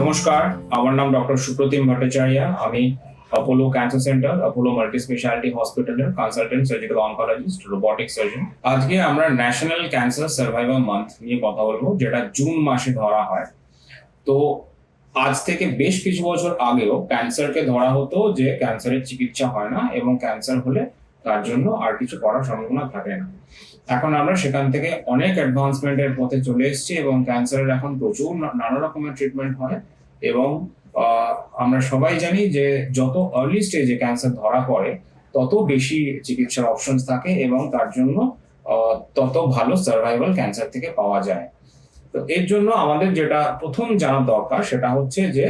নমস্কার, আমার নাম ডক্টর সুপ্রতিম ভট্টাচার্য। আমি Apollo cancer centre Apollo multi speciality হসপিটালের consultant surgical oncologist robotic surgeon আজকে আমরা ন্যাশনাল ক্যান্সার সার্ভাইভার মান্থ নিয়ে কথা বলব, যেটা জুন মাসে ধরা হয়। তো আজ থেকে বেশ কিছু বছর আগেও ক্যান্সারকে ধরা হতো যে ক্যান্সারের চিকিৎসা হয় না এবং ক্যান্সার হলে তার জন্য আর কিছু করার সম্ভাবনা থাকে না। এখন আমরা সেখান থেকে অনেক অ্যাডভান্সমেন্টের পথে চলে এসেছি এবং ক্যান্সারের এখন প্রচুর নানা রকমের ট্রিটমেন্ট হয়। এবং আমরা সবাই জানি যে যত আর্লি স্টেজে ক্যান্সার ধরা পড়ে, তত বেশি চিকিৎসার অপশনস থাকে এবং তার জন্য তত ভালো সার্ভাইভাল ক্যান্সার থেকে পাওয়া যায়। তো এর জন্য আমাদের যেটা প্রথম জানার দরকার সেটা হচ্ছে যে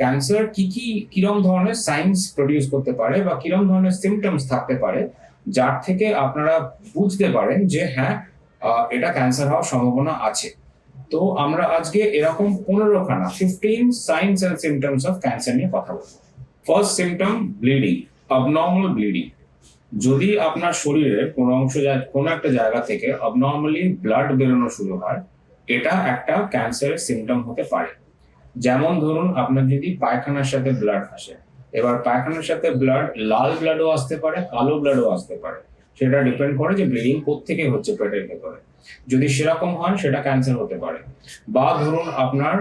ক্যান্সার কি কি, কিরম ধরনের সাইন্স প্রডিউস করতে পারে বা কিরম ধরনের সিমটমস থাকতে পারে, যার থেকে আপনারা বুঝতে পারেন যে হ্যাঁ এটা ক্যান্সার হওয়ার সম্ভাবনা আছে। তো আমরা আজকে এরকম পনেরো খানা fifteen signs and symptoms of cancer নিয়ে কথা বলব। First symptom bleeding abnormal bleeding যদি আপনার শরীরের কোনো অংশ কোনো একটা জায়গা থেকে অবনর্মালি ব্লাড বেরোনো শুরু হয়, এটা একটা ক্যান্সারের সিমটম হতে পারে। যেমন ধরুন, আপনার যদি পায়খানার সাথে ব্লাড আসে, এবার পায়খানার সাথে ব্লাড লাল ব্লাডও আসতে পারে, কালো ব্লাডও আসতে পারে। সেটা ডিপেন্ড করে যে ব্লিডিং কোত্থেকে হচ্ছে পেটের ভেতরে। যদি সেরকম হয় সেটা ক্যান্সার হতে পারে। বা ধরুন আপনার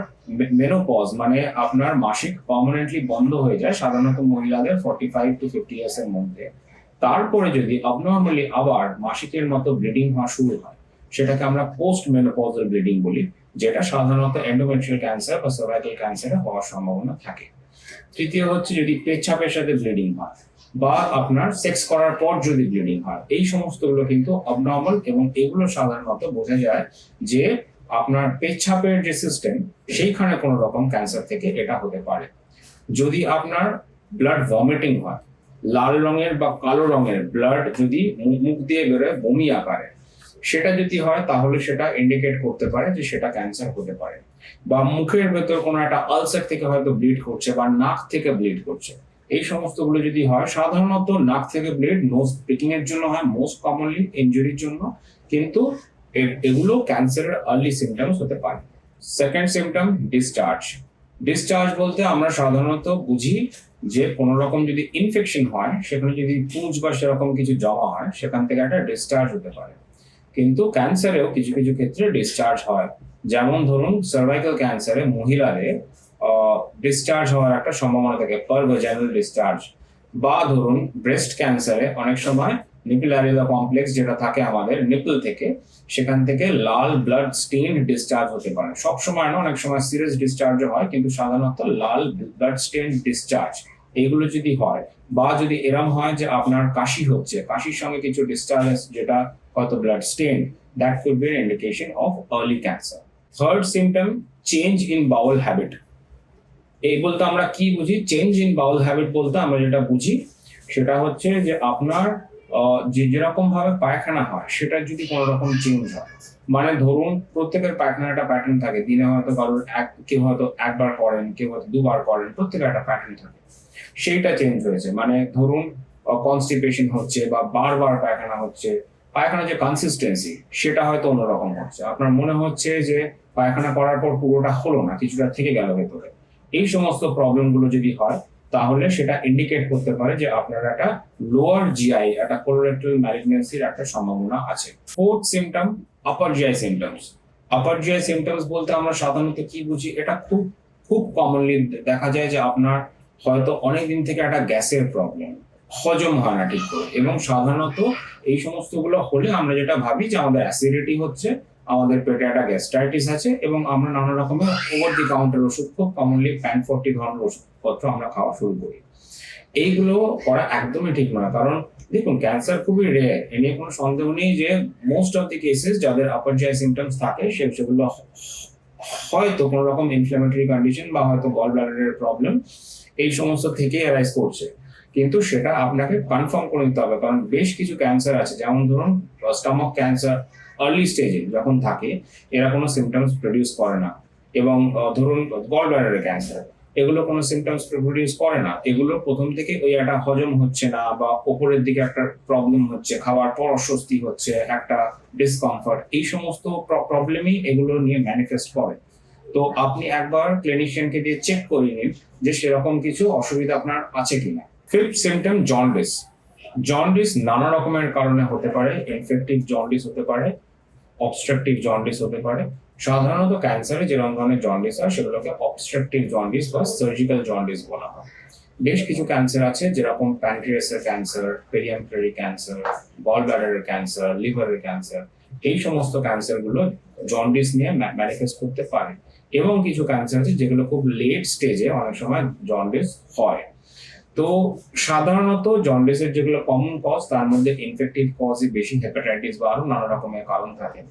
মেনোপজ মানে আপনার মাসিক পার্মানেন্টলি বন্ধ হয়ে যায়, সাধারণত মহিলাদের forty five to fifty years এর মধ্যে। তারপরে যদি abnormally আবার মাসিকের মতো ব্লিডিং হওয়া শুরু হয়, সেটাকে আমরা পোস্ট মেনোপজাল ব্লিডিং বলি, যেটা সাধারণত এন্ডোমেট্রিয়াল ক্যান্সার বা সার্ভাইকাল ক্যান্সারে হওয়ার সম্ভাবনা থাকে। তৃতীয় হচ্ছে যদি পেচ্ছাপের সাথে ব্লিডিং হয় বা আপনার সেক্স করার পর যদি ব্লিডিং হয়, এই সমস্তগুলো কিন্তু abnormal এবং এগুলো সাধারণত বোঝা যায় যে আপনার পেচ্ছাপের যে সিস্টেম সেইখানে কোনো রকম ক্যান্সার থেকে এটা হতে পারে। যদি আপনার ব্লাড ভমিটিং হয়, লাল রঙের বা কালো রঙের ব্লাড যদি মুখ দিয়ে বেরোয়, বমি আকারে সেটা যদি হয়, তাহলে সেটা ইন্ডিকেট করতে পারে যে সেটা ক্যান্সার হতে পারে। বা মুখের ভেতর কোনো একটা আলসার থেকে হয়তো ব্লিড করছে বা নাক থেকে ব্লিড করছে। এই সমস্তগুলো যদি হয়, সাধারণত নাক থেকে ব্লিড নোজ পিকিং এর জন্য হয় মোস্ট কমনলি ইঞ্জুরির জন্য। কিন্তু এগুলো ক্যান্সারের আর্লি সিমটমস হতে পারে। সেকেন্ড সিমটম ডিসচার্জ ডিসচার্জ বলতে আমরা সাধারণত বুঝি যে কোনো রকম যদি ইনফেকশন হয়, সেখানে যদি পুঁজ বা সেরকম কিছু জমা হয়, সেখান থেকে একটা ডিসচার্জ হতে পারে। কিন্তু ক্যান্সারেও কিছু কিছু ক্ষেত্রে ডিসচার্জ হয়। যেমন ধরুন সার্ভাইকাল ক্যান্সারে মহিলাদের ডিসচার্জ হওয়ার একটা সম্ভাবনা থাকে পার ভেজাইনাল ডিসচার্জ বা ধরুন ব্রেস্ট ক্যান্সারে অনেক সময় নিপল অ্যারিলা কমপ্লেক্স যেটা থাকে আমাদের নিপল থেকে, সেখান থেকে লাল ব্লাড স্টেন ডিসচার্জ হতে পারে। সব সময় না, অনেক সময় সিরিয়াস ডিসচার্জ হয়, কিন্তু সাধারণত লাল ব্লাড স্টেন ডিসচার্জ এগুলো যদি হয়, বা যদি এরম হয় যে আপনার কাশি হচ্ছে, কাশির সঙ্গে কিছু ডিসচার্জ যেটা হয়তো blood stain that could be indication of early cancer third symptom change in bowel habit এই বলতে আমরা কি বুঝি? চেঞ্জ ইন বাউল হ্যাবিট বলতে আমরা যেটা বুঝি, সেটা হচ্ছে যে আপনার যে যেরকম ভাবে পায়খানা হয়, সেটা যদি কোনো রকম চেঞ্জ হয়। মানে ধরুন, প্রত্যেকের পায়খানার একটা প্যাটার্ন থাকে। দিনে হয়তো কারোর এক, কেউ হয়তো একবার করেন, কেউ হয়তো দুবার করেন, প্রত্যেকের একটা প্যাটার্ন থাকে। সেইটা চেঞ্জ হয়েছে। মানে ধরুন কনস্টিপেশন হচ্ছে বা বারবার পায়খানা হচ্ছে পায়খানা যে কনসিস্টেন্সি সেটা হয়তো অন্যরকম হচ্ছে। আপনার মনে হচ্ছে যে পায়খানা করার পর পুরোটা হলো না, কিছুটা থেকে গেল ভেতরে। এই সমস্ত প্রবলেমগুলো যদি হয়, তাহলে সেটা ইন্ডিকেট করতে পারে যে আপনার একটা লোয়ার জিআই একটা কোলোরেক্টাল ম্যালিগনেন্সির একটা সম্ভাবনা আছে। Fourth symptom upper GI symptoms upper GI symptoms বলতে আমরা সাধারণত কি বুঝি? এটা খুব খুব কমনলি দেখা যায় যে আপনার হয়তো অনেক দিন থেকে একটা গ্যাসের প্রবলেম হজম হয় না ঠিক করে। এবং সাধারণত এই সমস্তগুলো হলে আমরা যেটা ভাবি যে আমাদের অ্যাসিডিটি হচ্ছে, আমাদের পেটে একটা গ্যাস্ট্রাইটিস আছে এবং আমরা নানা রকমের ওভার দি কাউন্টার ওষুধ, খুব কমনলি প্যান ফর্টি ধরনের ওষুধপত্র আমরা খাওয়া শুরু করি। এইগুলো করা একদমই ঠিক নয়। কারণ দেখুন ক্যান্সার খুবই রেয়ার এ নিয়ে কোনো সন্দেহ নেই যে মোস্ট অফ দি কেসেস যাদের আপার জিআই সিমটমস থাকে, সে সেগুলো হয়তো কোনো রকম ইনফ্লামেটরি কন্ডিশন বা হয়তো গল ব্লাডারের প্রবলেম এই সমস্ত থেকে অ্যারাইজ করছে। কিন্তু সেটা আপনাকে কনফার্ম করে নিতে হবে, কারণ বেশ কিছু ক্যান্সার আছে। যেমন ধরুন স্টমাক ক্যান্সার আর্লি স্টেজে যখন থাকে, এরা কোনো সিমটমস প্রডিউস করে না। এবং ধরুন গল ব্লাডারের ক্যান্সার এগুলো কোনো সিমটমস প্রডিউস করে না। এগুলো প্রথম থেকে ওই একটা হজম হচ্ছে না বা ওপরের দিকে একটা প্রবলেম হচ্ছে, খাওয়ার পর অস্বস্তি হচ্ছে, একটা ডিসকমফর্ট এই সমস্ত প্রবলেমই এগুলো নিয়ে ম্যানিফেস্ট করে। তো আপনি একবার ক্লিনিশিয়ানকে দিয়ে চেক করে নিন যে সেরকম কিছু অসুবিধা আপনার আছে কিনা। ফিফথ সিমটম জন্ডিস জন্ডিস নানা রকমের কারণে হতে পারে ইনফেক্টিভ জন্ডিস হতে পারে অবস্ট্রাকটিভ জন্ডিস হতে পারে। সাধারণত ক্যান্সারে যেরকম ধরনের জন্ডিস হয়, সেগুলোকে অবস্ট্রাকটিভ জন্ডিস বা সার্জিক্যাল জন্ডিস বলা হয়। বেশ কিছু ক্যান্সার আছে, যেরকম প্যানক্রিয়াসের ক্যান্সার পেরিয়ামপ্লারি ক্যান্সার বল ব্লাডারের ক্যান্সার লিভারের ক্যান্সার এই সমস্ত ক্যান্সারগুলো জন্ডিস নিয়ে ম্যানিফেস্ট করতে পারে। এবং কিছু ক্যান্সার আছে, যেগুলো খুব লেট স্টেজে অনেক সময় জন্ডিস হয়। তো সাধারণত জন্ডিসের যেগুলো কমন কজ তার মধ্যে ইনফেক্টিভ কজই বেশি হেপাটাইটিস বা আরও নানা রকমের কারণ থাকে।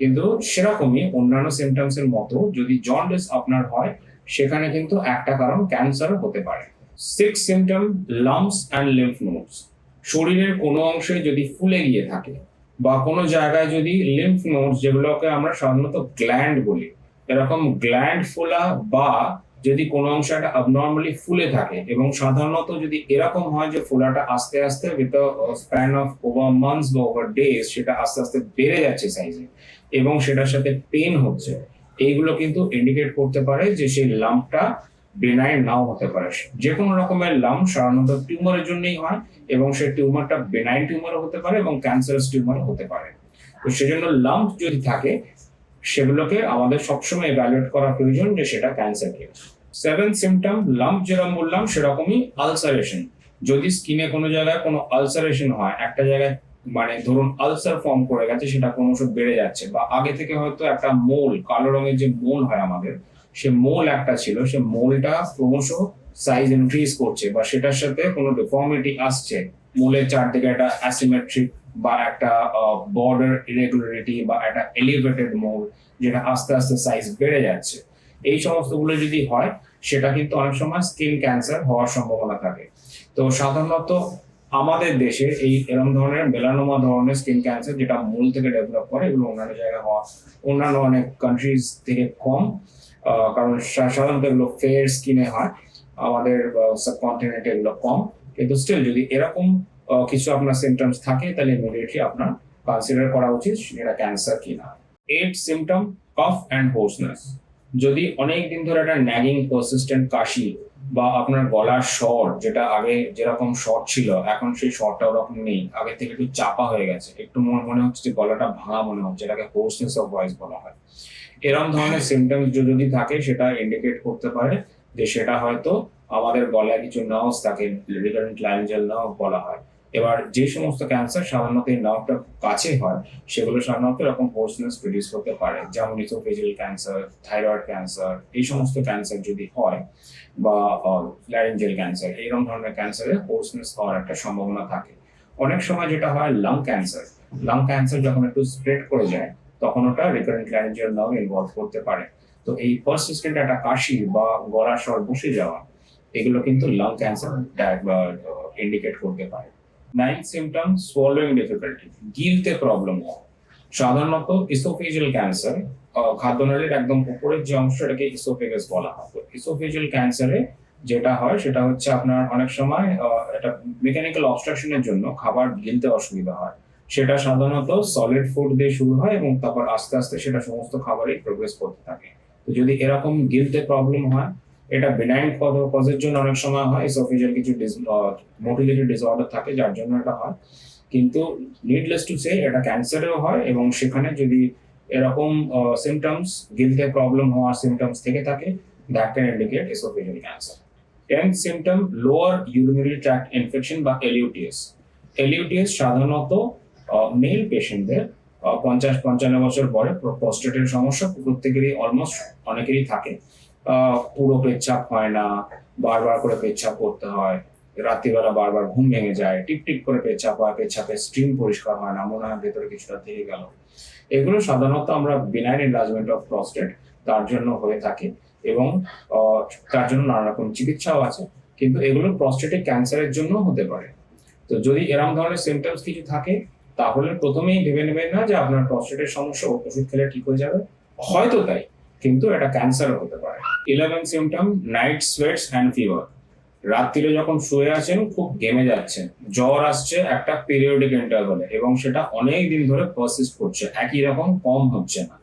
কিন্তু সেরকমই অন্যান্য সিমটমস এর মতো যদি জন্ডিস আপনার হয়, সেখানে কিন্তু একটা কারণ ক্যান্সার হতে পারে। Six symptom lumps and lymph nodes শরীরের কোনো অংশে যদি ফুলে গিয়ে থাকে বা কোনো জায়গায় যদি লিম্ফ নোডস যেগুলোকে আমরা সাধারণত গ্ল্যান্ড বলি, এরকম গ্ল্যান্ড ফোলা বা যদি কোনো অংশ একটা abnormally ফুলে থাকে এবং সাধারণত যদি এরকম হয় যে ফোলাটা আস্তে আস্তে with span of over months বা ওভার ডেজ সেটা আস্তে আস্তে বেড়ে যাচ্ছে সাইজে এবং সেটার সাথে পেন হচ্ছে, এইগুলো কিন্তু ইন্ডিকেট করতে পারে যে সেই লাম্পটা বেনাইন নাও হতে পারে। যে কোনো রকমের লাম্প সাধারণত টিউমারের জন্যই হয় এবং সেই টিউমারটা বেনাইন টিউমারও হতে পারে এবং ক্যান্সারাস টিউমারও হতে পারে। তো সেজন্য লাম্প যদি থাকে সেগুলোকে আমাদের সবসময় এভ্যালুয়েট করা প্রয়োজন যে সেটা ক্যান্সার কিনা সেভেন সিমটম লাম্প যেরকম বললাম, সেরকমই আলসারেশন যদি স্কিনে কোনো জায়গায় কোনো আলসারেশন হয়, একটা জায়গায় মানে ধরুন আলসার ফর্ম করে গেছে, সেটা ক্রমশ বেড়ে যাচ্ছে, বা আগে থেকে হয়তো একটা মোল কালো রঙের যে মোল হয় আমাদের, সে মোল একটা ছিল, সে মোলটা ক্রমশ সাইজ ইনক্রিজ করছে, বা সেটার সাথে কোনো ডিফর্মিটি আসছে। মোলের চারদিকে একটা অ্যাসিমেট্রিক বা একটা বর্ডার ইরেগুলারিটি বা একটা এলিভেটেড মোল যেটা আস্তে আস্তে সাইজ বেড়ে যাচ্ছে। এই সমস্তগুলো যদি হয়, সেটা কিন্তু অনেক সময় স্কিন ক্যান্সার হওয়ার সম্ভাবনা থাকে। তো সাধারণত আমাদের দেশে এই এরকম ধরনের মেলানোমা ধরনের স্কিন ক্যান্সার যেটা মূল থেকে ডেভেলপ করে, এগুলো অন্যান্য জায়গায় হওয়া, অন্যান্য অনেক কান্ট্রিজ থেকে কম কারণ সাধারণত এগুলো ফেয়ার স্কিনে হয়, আমাদের সাবকন্টিনেন্টে এগুলো কম। কিন্তু স্টিল যদি এরকম কিছু আপনার সিমটমস থাকে, তাহলে ইমিডিয়েটলি আপনার কনসিডার করা উচিত সেটা ক্যান্সার কিনা। Eight symptom cough and hoarseness যদি অনেক দিন ধরে একটা ন্যাগিং পারসিস্টেন্ট কাশি বা আপনার গলার স্বর, যেটা আগে যেরকম স্বর ছিল, এখন সেই স্বরটা ওরকম নেই আগে থেকে একটু চাপা হয়ে গেছে, একটু মনে মনে হচ্ছে যে গলাটা ভাঙা মনে হচ্ছে এটাকে হোর্সনেস অফ ভয়েস বলা হয়। এরকম ধরনের সিমটমস যদি থাকে, সেটা ইন্ডিকেট করতে পারে যে সেটা হয়তো আমাদের গলায় কিছু নার্ভস থাকে রিকারেন্ট ল্যাঞ্জেল নার্ভ বলা হয়। এবার যে সমস্ত ক্যান্সার সাধারণত এই নার্ভটা কাছে হয়, সেগুলো সাধারণত এরকম হোর্সনেস প্রডিউস করতে পারে। যেমন ইসোফেজিয়াল ক্যান্সার থাইরয়েড ক্যান্সার এই সমস্ত ক্যান্সার যদি হয় বা ল্যারেঞ্জিয়াল ক্যান্সার এইরকম ধরনের ক্যান্সারে হোর্সনেস হওয়ার একটা সম্ভাবনা থাকে। অনেক সময় যেটা হয় লাং ক্যান্সার লাং ক্যান্সার যখন একটু স্প্রেড করে যায়, তখন ওটা রিকারেন্ট ল্যারেঞ্জিয়াল নার্ভ ইনভলভ করতে পারে। তো এই পারসিস্টেন্ট একটা কাশি বা গলা স্বর বসে যাওয়া, এগুলো কিন্তু লাং ক্যান্সার ইন্ডিকেট করতে পারে। নাইন সিমটম সোয়ালোয়িং ডিফিকাল্টি গিলতে প্রবলেম হয়। সাধারণত ইসোফেজিয়াল ক্যান্সার খাদ্যনালীর একদম উপরের যে অংশ এটাকে ইসোফেগাস বলা হয়। ইসোফেজিয়াল ক্যান্সারে যেটা হয়, সেটা হচ্ছে আপনার অনেক সময় এটা মেকানিক্যাল অবস্ট্রাকশনের জন্য খাবার গিলতে অসুবিধা হয়। সেটা সাধারণত সলিড ফুড দিয়ে শুরু হয় এবং তারপর আস্তে আস্তে সেটা সমস্ত খাবারই প্রোগ্রেস করতে থাকে। তো যদি এরকম গিলতে প্রবলেম হয় এটা বেনাইন কজের জন্য অনেক সময় হয় ইসোফেজিয়াল কিছু মোটিলিটি ডিসঅর্ডার থাকে, যার জন্য এটা হয়। কিন্তু নিডলেস টু সে এটা ক্যান্সারেও হয় এবং সেখানে যদি এরকম সিমটমস গিলতে প্রবলেম হওয়ার সিমটমস থেকে থাকে that can indicate oesophageal cancer tenth symptom lower urinary tract infection বা এলিউটিএস এলিউটিএস সাধারণত মেল পেশেন্টদের পঞ্চাশ পঞ্চান্ন বছর পরে প্রস্টেটের সমস্যা প্রত্যেকেরই অলমোস্ট অনেকেরই থাকে। পুরো পেচ্ছাপ হয় না, বারবার করে পেচ্ছাপ করতে হয়। রাত্রিবেলা বারবার ঘুম ভেঙে যায়, টিপ করে পেচ্ছাপ হয়, পেচ্ছাপের স্ট্রিম পরিষ্কার হয় না, মনে হয় ভেতরে কিছুটা থেকে গেল। এগুলো সাধারণত আমরা বিনাইন এনলার্জমেন্ট অফ প্রস্টেট তার জন্য হয়ে থাকে এবং তার জন্য নানা রকম চিকিৎসাও আছে। কিন্তু এগুলো প্রস্টেটিক ক্যান্সারের জন্য হতে পারে। তো যদি এরকম ধরনের সিমটমস কিছু থাকে, তাহলে প্রথমেই ভেবে নেবেন না যে আপনার প্রস্টেটের সমস্যা ওষুধ খেলে ঠিক হয়ে যাবে। হয়তো তাই কিন্তু এটা ক্যান্সারও হতে পারে। Eleven symptom night sweats and fever রাত্রিরে যখন শুয়ে আছেন, খুব গেমে যাচ্ছেন। জ্বর আসছে একটা পিরিয়ডিক ইন্টারভালে এবং সেটা অনেক দিন ধরে পারসিস্ট করছে। একই রকম, কম হচ্ছে না।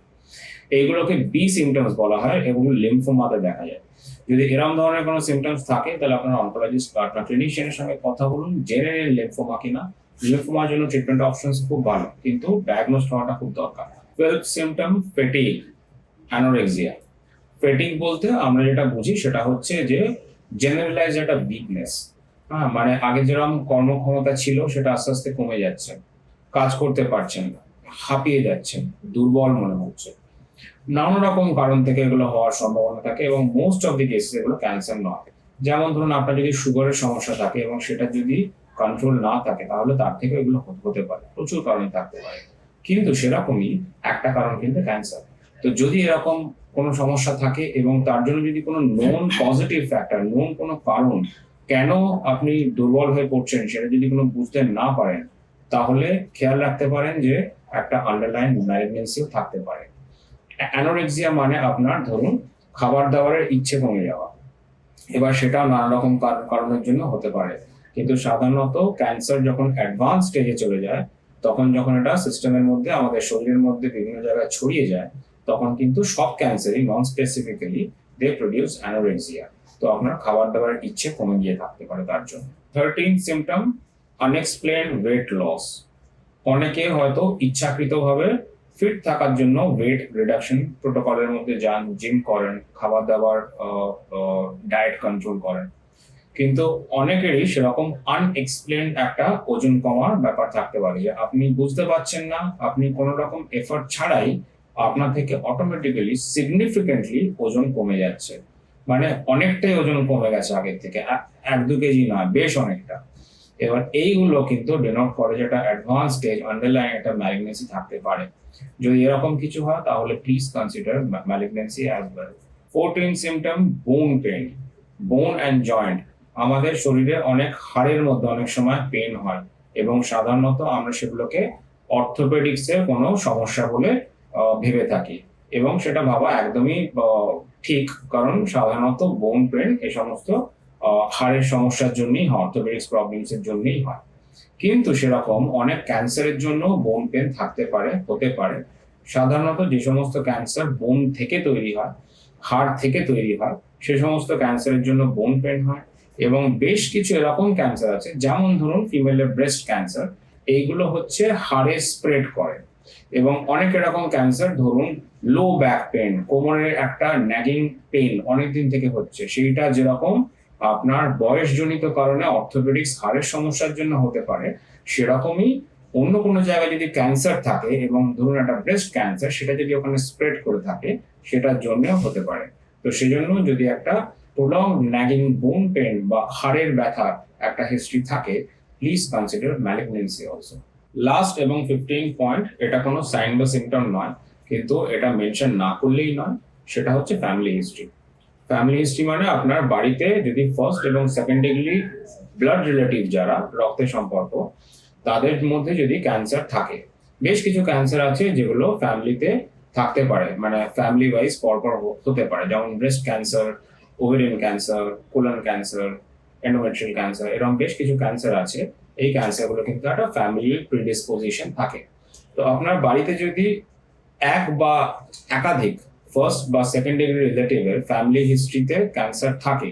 এইগুলোকে বি সিমটমস বলা হয় এগুলো লিম্ফোমাতে দেখা যায়। যদি এরকম ধরনের কোনো সিমটমস থাকে, তাহলে আপনার অনকোলজিস্ট বা আপনার ক্লিনিশিয়ানের সঙ্গে কথা বলুন, জেনে নিন লিম্ফোমা কিনা। লিম্ফোমার জন্য ট্রিটমেন্ট অপশনস খুব ভালো, কিন্তু ডায়াগনোস হওয়াটা খুব দরকার। Twelve symptom fatigue anorexia fatigue বলতে আমরা যেটা বুঝি সেটা হচ্ছে যে জেনারেলাইজ একটা উইকনেস হ্যাঁ মানে আগে যেরকম কর্মক্ষমতা ছিল সেটা আস্তে আস্তে কমে যাচ্ছে। কাজ করতে পারছেন না, হাঁপিয়ে যাচ্ছেন, দুর্বল মনে হচ্ছে। নানা রকম কারণ থেকে এগুলো হওয়ার সম্ভাবনা থাকে এবং মোস্ট অফ দি কেসেস এগুলো ক্যান্সার নয়। যেমন ধরুন আপনার যদি সুগারের সমস্যা থাকে এবং সেটা যদি কন্ট্রোল না থাকে, তাহলে তার থেকে এগুলো হতে পারে, প্রচুর কারণে থাকতে পারে। কিন্তু সেরকমই একটা কারণ কিন্তু ক্যান্সার তো যদি এরকম কোনো সমস্যা থাকে এবং তার জন্য যদি কোনো নোন পজিটিভ ফ্যাক্টর নোন কোনো কারণ, কেন আপনি দুর্বল হয়ে পড়ছেন সেটা যদি কোনো বুঝতে না পারেন, তাহলে খেয়াল রাখতে পারেন যে একটা আন্ডারলাইন ম্যালিগনেন্সিও থাকতে পারে। অ্যানোরেক্সিয়া মানে আপনার ধরুন খাবার দাবারের ইচ্ছে কমে যাওয়া। এবার সেটাও নানা রকম কার- কারণের জন্য হতে পারে। কিন্তু সাধারণত ক্যান্সার যখন অ্যাডভান্স স্টেজে চলে যায়, তখন যখন এটা সিস্টেমের মধ্যে আমাদের শরীরের মধ্যে বিভিন্ন জায়গায় ছড়িয়ে যায় তখন কিন্তু সব ক্যান্সারই non specifically they produce anorexia তো আপনার খাবার দাবারের ইচ্ছে কমে গিয়ে থাকতে পারে তার জন্য। Thirteen symptom unexplained weight loss অনেকে হয়তো ইচ্ছাকৃতভাবে ফিট থাকার জন্য ওয়েট রিডাকশন প্রোটোকলের মধ্যে যান জিম করেন, খাবার দাবার ডায়েট কন্ট্রোল করেন। কিন্তু অনেকেরই সেরকম আনএক্সপ্লেন একটা ওজন কমার ব্যাপার থাকতে পারে আপনি বুঝতে পারছেন না, আপনি কোনো রকম এফর্ট ছাড়াই আপনার থেকে অটোমেটিক্যালি সিগনিফিকেন্টলি ওজন কমে যাচ্ছে। মানে অনেকটাই ওজন কমে গেছে আগের থেকে। এক- দু কেজি নয়, বেশ অনেকটা। এবার এইগুলো কিন্তু ডেনোট করে যেটা অ্যাডভান্স স্টেজ আন্ডারলাইন একটা ম্যালিগনেন্সি থাকতে পারে। যদি এরকম কিছু হয়, তাহলে please consider malignancy as well fourteen symptom bone pain bone and joint আমাদের শরীরে অনেক হাড়ের মধ্যে অনেক সময় পেন হয়। এবং সাধারণত আমরা সেগুলোকে অর্থোপেডিক্সের কোনো সমস্যা বলে ভেবে থাকি। এবং সেটা ভাবা একদমই ঠিক, কারণ সাধারণত বোন পেন এ সমস্ত হাড়ের সমস্যার জন্যই হয় অর্থোপেডিক্স প্রবলেমস এর জন্যই হয়। কিন্তু সেরকম অনেক ক্যান্সারের জন্য বোন পেন থাকতে পারে, হতে পারে। সাধারণত যে সমস্ত ক্যান্সার বোন থেকে তৈরি হয়, হাড় থেকে তৈরি হয়, সে সমস্ত ক্যান্সারের জন্য বোন পেন হয়। এবং বেশ কিছু এরকম ক্যান্সার আছে, যেমন ধরুন ফিমেলের ব্রেস্ট ক্যান্সার এইগুলো হচ্ছে হাড়ে স্প্রেড করে। এবং অনেক এরকম ক্যান্সার ধরুন লো ব্যাক পেন কোমরের একটা ন্যাগিং পেন অনেকদিন থেকে হচ্ছে। সেইটা যেরকম আপনার বয়সজনিত কারণে অর্থোপেডিক্স হাড়ের সমস্যার জন্য হতে পারে, সেরকমই অন্য কোনো জায়গায় যদি ক্যান্সার থাকে এবং ধরুন একটা ব্রেস্ট ক্যান্সার সেটা যদি ওখানে স্প্রেড করে থাকে, সেটার জন্যও হতে পারে। তো সেজন্য যদি একটা প্রলং ন্যাগিং বোন পেন বা হাড়ের ব্যথার একটা হিস্ট্রি থাকে please consider malignancy also last এবং ফিফটিন পয়েন্ট এটা কোনো সাইন বা সিমটম নয়, কিন্তু এটা মেনশন না করলেই নয়, সেটা হচ্ছে ফ্যামিলি হিস্ট্রি ফ্যামিলি হিস্ট্রি মানে আপনার বাড়িতে যদি ফার্স্ট এবং সেকেন্ড ডিগ্রি ব্লাড রিলেটিভ যারা রক্তের সম্পর্ক, তাদের মধ্যে যদি ক্যান্সার থাকে, বেশ কিছু ক্যান্সার আছে যেগুলো ফ্যামিলিতে থাকতে পারে মানে ফ্যামিলি ওয়াইজ পরপর হতে পারে, যেমন breast cancer ovarian cancer colon cancer endometrial cancer এরকম বেশ কিছু ক্যান্সার আছে। এই ক্যান্সারগুলো কিন্তু একটা ফ্যামিলি প্রিডিসপোজিশন থাকে। তো আপনার বাড়িতে যদি এক বা একাধিক ফার্স্ট বা সেকেন্ড ডিগ্রি রিলেটিভের ফ্যামিলি হিস্ট্রিতে ক্যান্সার থাকে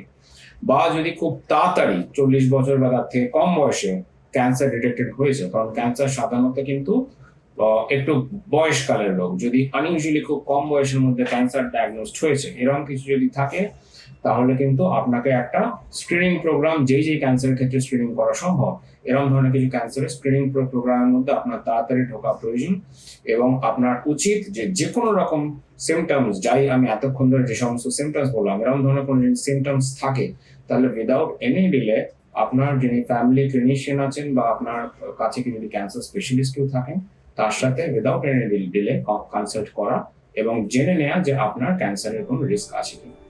বা যদি খুব তাড়াতাড়ি চল্লিশ বছর বা তার থেকে কম বয়সে ক্যান্সার ডিটেক্টেড হয়েছে, কারণ ক্যান্সার সাধারণত কিন্তু একটু বয়সকালের লোক। যদি আনইউজুয়ালি খুব কম বয়সের মধ্যে ক্যান্সার ডায়াগনোসড হয়েছে, এরকম কিছু যদি থাকে তাহলে কিন্তু আপনাকে একটা স্ক্রিনিং প্রোগ্রাম যেই যেই ক্যান্সারের ক্ষেত্রে স্ক্রিনিং করা সম্ভব এরকম ধরনের কিছু ক্যান্সারের স্ক্রিনিং প্রোগ্রামের মধ্যে আপনার তাড়াতাড়ি ঢোকা প্রয়োজন এবং আপনার উচিত যে যে কোনো রকম সিমটমস যাই আমি এতক্ষণ ধরে যে সমস্ত সিমটমস বললাম এরকম ধরনের কোনো যদি সিমটমস থাকে, তাহলে উইদাউট এনি ডিলে আপনার যিনি ফ্যামিলি ক্লিনিশিয়ান আছেন বা আপনার কাছে কি যদি ক্যান্সার স্পেশালিস্ট কেউ থাকেন, তার সাথে উইদাউট এনি ডিলে কনসাল্ট করা এবং জেনে নেওয়া যে আপনার ক্যান্সারের কোনো রিস্ক আছে কিনা।